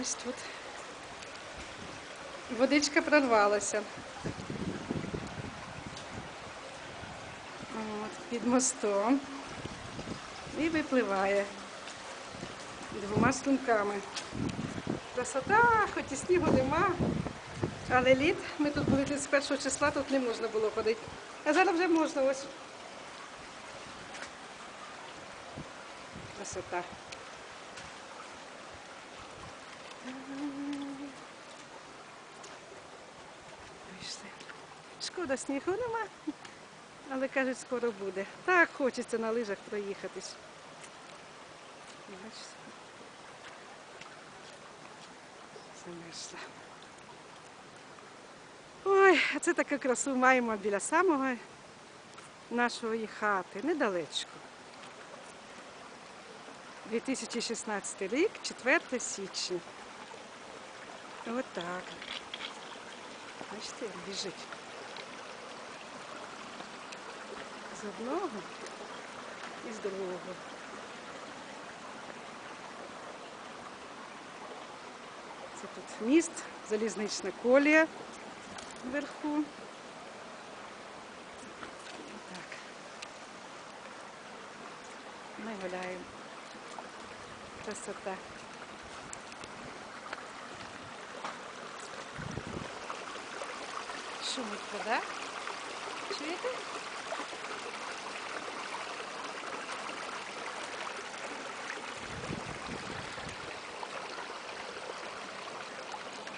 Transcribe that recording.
Ось тут. Водичка прорвалася. От, під мостом. І випливає двома струнками. Красота, хоч і снігу нема, але лід. Ми тут були 31 числа, тут не можна було ходити. А зараз вже можна ось. Красота. Шкода, снігу нема, але кажуть, скоро буде. Так хочеться на лижах проїхатись. Бачите? Замерзла. Ой, а це таку красу маємо біля самого нашої хати, недалечко. 2016 рік, 4 січня. Отак. Бачите, біжить. З одного і з другого. Це тут міст, залізнична колія вверху. Так. Ми гуляємо. Красота. Шумить вода. Чуєте?